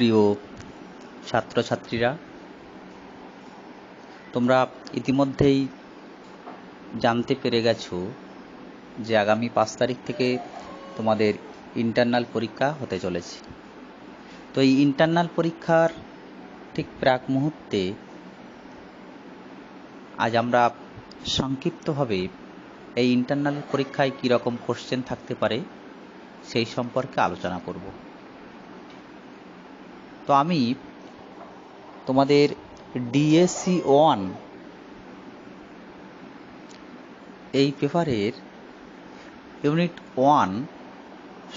প্রিয় ছাত্রছাত্রীরা, তোমরা ইতিমধ্যেই জানতে পেরে গেছো যে আগামী পাঁচ তারিখ থেকে তোমাদের ইন্টারনাল পরীক্ষা হতে চলেছে। তো এই ইন্টারনাল পরীক্ষার ঠিক প্রাক মুহূর্তে আজ আমরা সংক্ষিপ্তভাবে এই ইন্টারনাল পরীক্ষায় কী রকম কোশ্চেন থাকতে পারে সেই সম্পর্কে আলোচনা করব। তো আমি তোমাদের ডিএসসি ওয়ান এই পেপারের ইউনিট ওয়ান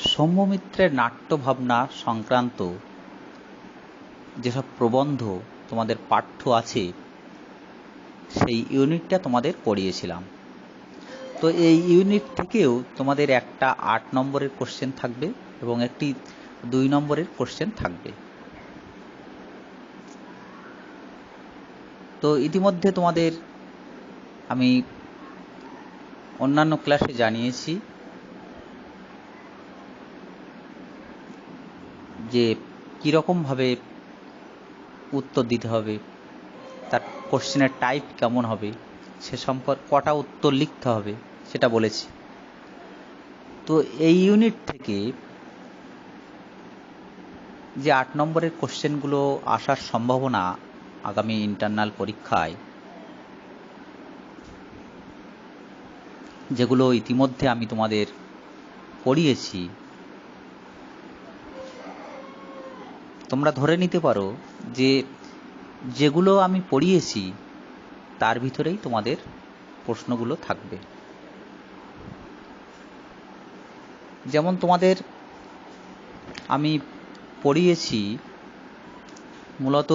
সৌম্যমিত্রের নাট্যভাবনা সংক্রান্ত যেসব প্রবন্ধ তোমাদের পাঠ্য আছে, সেই ইউনিটটা তোমাদের পড়িয়েছিলাম। তো এই ইউনিট থেকেও তোমাদের একটা আট নম্বরের কোশ্চেন থাকবে এবং একটি দুই নম্বরের কোশ্চেন থাকবে। তো ইতিমধ্যে তোমাদের আমি অন্যান্য ক্লাসে জানিয়েছি যে কীরকমভাবে উত্তর দিতে হবে, তার কোশ্চেনের টাইপ কেমন হবে, সে সম্পর্কে কটা উত্তর লিখতে হবে সেটা বলেছি। তো এই ইউনিট থেকে যে আট নম্বরের কোশ্চেনগুলো আসার সম্ভাবনা আগামী ইন্টারনাল পরীক্ষায়, যেগুলো ইতিমধ্যে আমি তোমাদের পড়িয়েছি, তোমরা ধরে নিতে পারো যে যেগুলো আমি পড়িয়েছি, তার ভিতরেই তোমাদের প্রশ্নগুলো থাকবে। যেমন তোমাদের আমি পড়িয়েছি, মূলত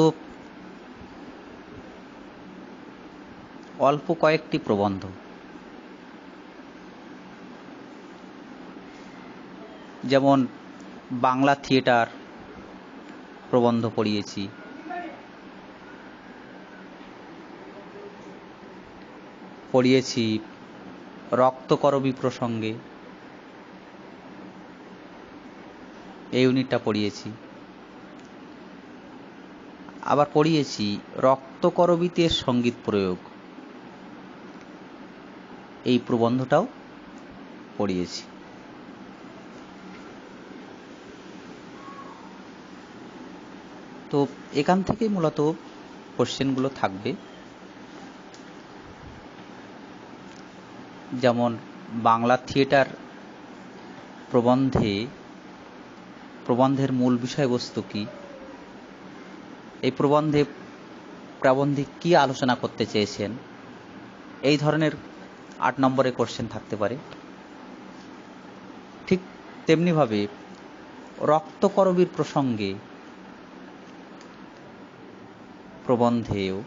অল্প কয়েকটি প্রবন্ধ। যেমন, বাংলা থিয়েটার প্রবন্ধ পড়িয়েছি। পড়িয়েছি রক্তকরবী প্রসঙ্গে। এই ইউনিটটা পড়িয়েছি। আবার পড়িয়েছি রক্তকরবীতে সংগীত প্রয়োগ। এই প্রবন্ধটাও পড়িয়েছি। তো এখান থেকে মূলত কোশ্চেনগুলো থাকবে। যেমন, বাংলা থিয়েটার প্রবন্ধে, প্রবন্ধের মূল বিষয়বস্তু কি? এই প্রবন্ধে প্রাবন্ধিক কি আলোচনা করতে চেয়েছেন? এই ধরনের আট নম্বরের কোশ্চেন থাকতে পারে। ঠিক তেমনিভাবে রক্তকরবীর প্রসঙ্গে প্রবন্ধেও,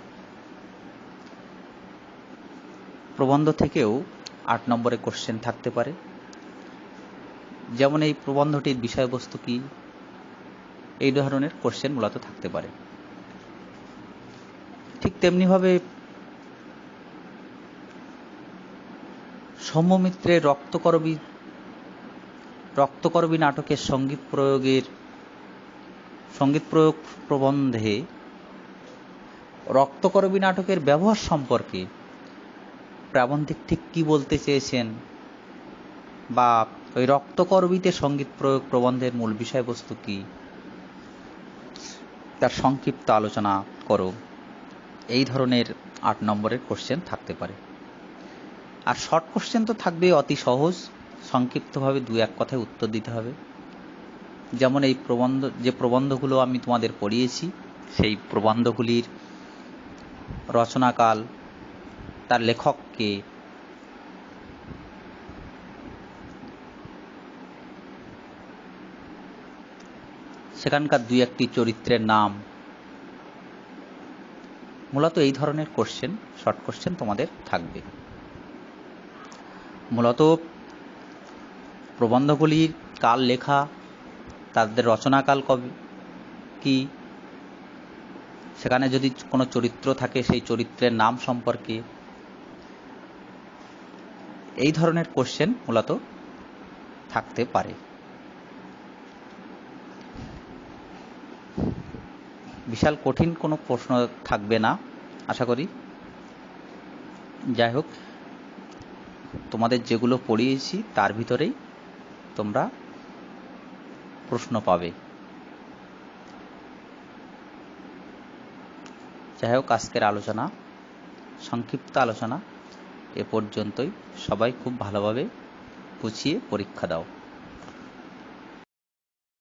প্রবন্ধ থেকেও আট নম্বরে কোশ্চেন থাকতে পারে। যেমন এই প্রবন্ধটির বিষয়বস্তু কি, এই ধরনের কোশ্চেন মূলত থাকতে পারে। ঠিক তেমনিভাবে সৌম্যমিত্রের রক্তকরবী রক্তকরবী নাটকের সংগীত প্রয়োগের সংগীত প্রয়োগ প্রবন্ধে রক্তকরবী নাটকের ব্যবহার সম্পর্কে প্রাবন্ধিক ঠিক কি বলতে চেয়েছেন বা ওই রক্তকরবীতে সংগীত প্রয়োগ প্রবন্ধের মূল বিষয়বস্তু কি? তার সংক্ষিপ্ত আলোচনা করো। এই ধরনের আট নম্বরের কোশ্চেন থাকতে পারে। আর শর্ট কোশ্চেন তো থাকবে অতি সহজ। সংক্ষিপ্তভাবে দু এক কথায় উত্তর দিতে হবে। যেমন এই প্রবন্ধ, যে প্রবন্ধগুলো আমি তোমাদের পড়িয়েছি, সেই প্রবন্ধগুলির রচনাকাল, তার লেখককে, সেখানকার দুই একটি চরিত্রের নাম। মূলত এই ধরনের কোশ্চেন শর্ট কোশ্চেন তোমাদের থাকবে। মূলত প্রবন্ধগুলির কাল লেখা, তাদের রচনাকাল কবে, কি? সেখানে যদি কোনো চরিত্র থাকে, সেই চরিত্রের নাম সম্পর্কে। এই ধরনের কোশ্চেন মূলত থাকতে পারে। বিশাল কঠিন কোনো প্রশ্ন থাকবে না, আশা করি। যাই হোক তোমাদের যেগুলো পড়িয়েছি, তার ভিতরেই তোমরা প্রশ্ন পাবে। যাই হোক, আজকের আলোচনা, সংক্ষিপ্ত আলোচনা, এ পর্যন্তই। সবাই খুব ভালোভাবে গুছিয়ে পরীক্ষা দাও।